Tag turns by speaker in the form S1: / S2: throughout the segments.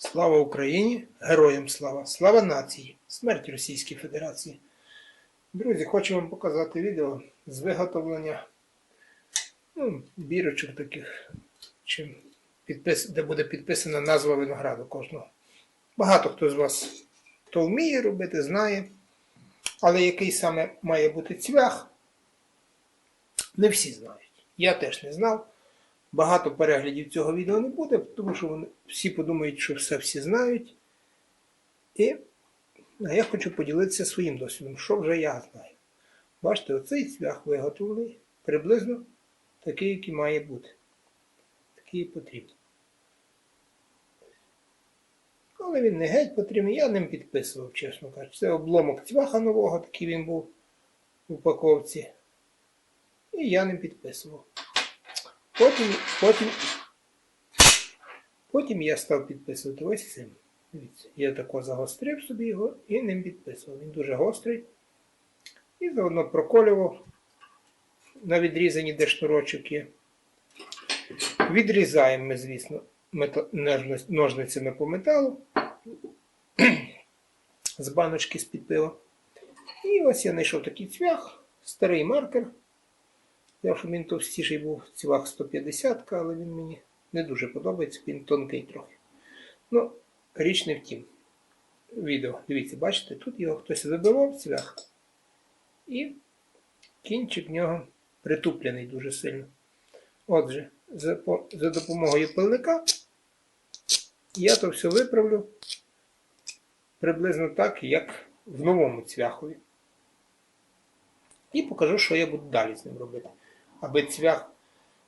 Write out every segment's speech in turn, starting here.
S1: Слава Україні! Героям слава! Слава нації! Смерть Російській Федерації! Друзі, хочу вам показати відео з виготовлення ну, бірочок таких, чим підпис... де буде підписана назва винограду кожного. Багато хто з вас хто вміє робити, знає. Але який саме має бути цвях, не всі знають. Я теж не знав. Багато переглядів цього відео не буде, тому що вони всі подумають, що все всі знають. І я хочу поділитися своїм досвідом, що вже я знаю. Бачите, оцей цвях виготовлений приблизно такий, який має бути. Такий потрібен. Але він не геть потрібний, я ним підписував, чесно кажучи. Це обломок цвяха нового, такий він був в упаковці. І я ним підписував. Потім, потім, потім я став підписувати ось цим. Я тако загострив собі його і ним підписував. Він дуже гострий. І заодно проколював на відрізані, де шнурочок. Відрізаємо ми, звісно, ножницями по металу з баночки з-під пива. І ось я знайшов такий цвях, старий маркер. Я щоб він товстіший був цвях 150, але він мені не дуже подобається, він тонкий трохи. Ну, річ не в тім. Відео, дивіться, бачите, тут його хтось вибивав цвях, і кінчик в нього притуплений дуже сильно. Отже, за, за допомогою пилника я то все виправлю приблизно так, як в новому цвяхові. І покажу, що я буду далі з ним робити, аби цвях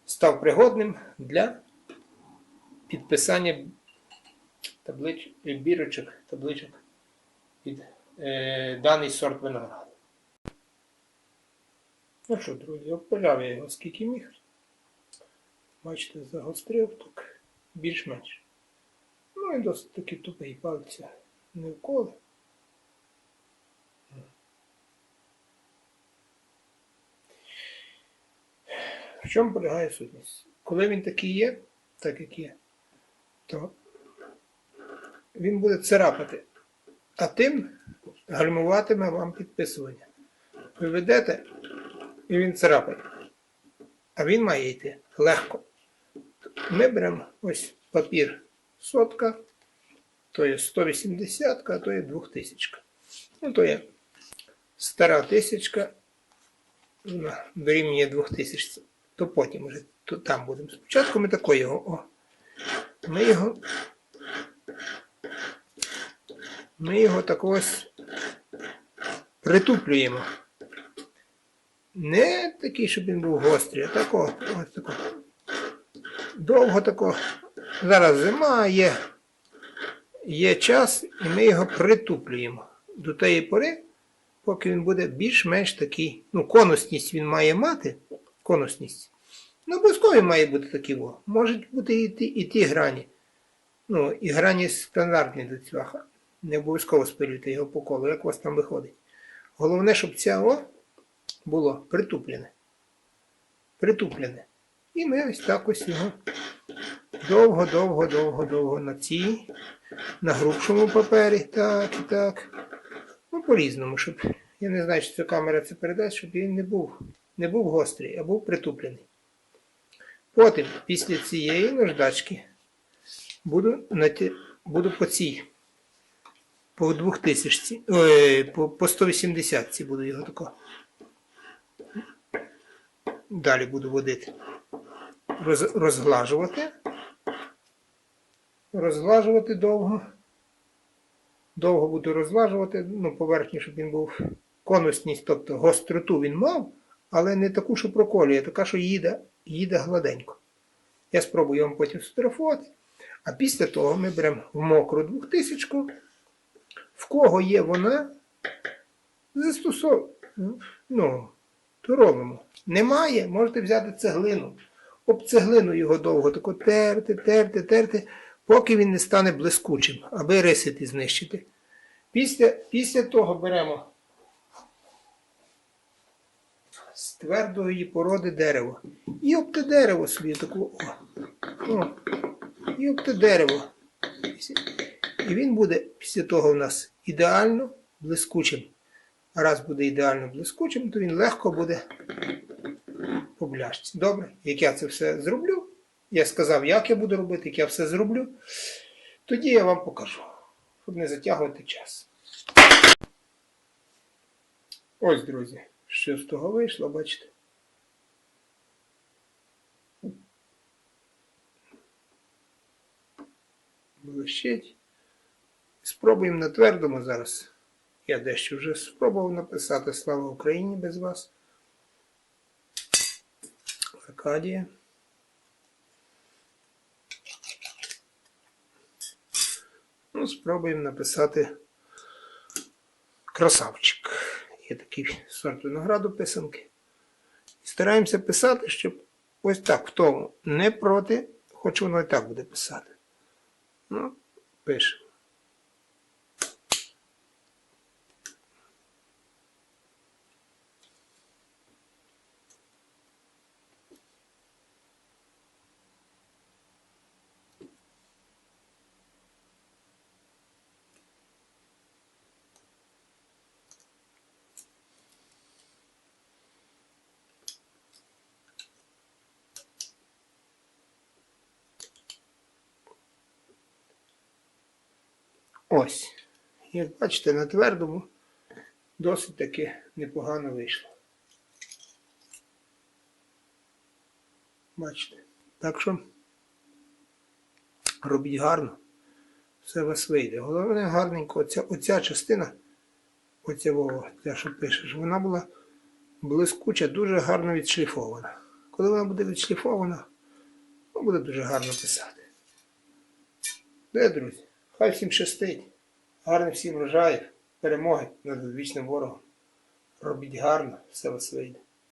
S1: став пригодним для підписання таблич, бірочок, табличок під е, даний сорт винограду. Ну що, друзі, обпиляв я його скільки міг. Бачите, загострив так більш-менш. Ну і досить таки тупий пальця не вколи. В чому полягає сутність? Коли він такий є, так як є, то він буде царапати, а тим гальмуватиме вам підписування. Ви ведете, і він царапає. А він має йти легко. Ми беремо ось папір сотка, то є 180, а то є 2000. Ну, то є стара тисячка, дорівнює 2000. То потім вже то там будемо. Спочатку ми тако його. О. Ми його. Ми його так ось притуплюємо. Не такий, щоб він був гострий, а тако, ось тако. Довго тако. Зараз зима є, є час, і ми його притуплюємо до тієї пори, поки він буде більш-менш такий. Ну, конусність він має мати. Конусність. Ну, обов'язково має бути такий. Во. Можуть бути і ті, і ті грані. Ну, і грані стандартні до цвяха. Не обов'язково спилюйте його по колу, як у вас там виходить. Головне, щоб ця о було притуплене. Притуплене. І ми ось так ось його довго, довго, довго, довго на цій, на грубшому папері, так і так. Ну, по-різному, щоб. Я не знаю, чи ця камера це передасть, щоб він не був, не був гострий, а був притуплений. Потім, після цієї наждачки, буду, наті... буду по цій. По 2000, ой, по, по 180 буду його тако. Далі буду водити. Роз, розглажувати. Розглажувати довго. Довго буду розглажувати, ну, поверхню, щоб він був конусність, тобто гостроту він мав, але не таку, що проколює, така, що їде, їде гладенько. Я спробую вам потім сфотографувати. А після того ми беремо в мокру 2000 в кого є вона, застосовуємо. Ну, то робимо. Немає, можете взяти цеглину. Об цеглину його довго тако терти, терти, терти, поки він не стане блискучим, аби рисити знищити. Після, після того беремо з твердої породи дерево. І об те дерево собі таку. О, о, і об те дерево. І він буде після того у нас ідеально блискучим. А раз буде ідеально блискучим, то він легко буде по бляшці. Добре, як я це все зроблю, я сказав, як я буду робити, як я все зроблю, тоді я вам покажу, щоб не затягувати час. Ось, друзі, що з того вийшло, бачите. Блищить. Спробуємо на твердому зараз. Я дещо вже спробував написати Слава Україні без вас. Аркадія. Ну, спробуємо написати красавчик. Є такий сорт винограду писанки. І стараємося писати, щоб ось так в тому не проти, хоч воно і так буде писати. Ну, пишемо. Ось. Як бачите, на твердому досить таки непогано вийшло. Бачите. Так що робіть гарно. Все у вас вийде. Головне гарненько, оця, оця частина, оця ця, що пишеш, вона була блискуча, дуже гарно відшліфована. Коли вона буде відшліфована, ну, буде дуже гарно писати. Де, друзі? Хай всім щастить. Гарних всім врожаїв, перемоги над вічним ворогом. Робіть гарно, все вас вийде.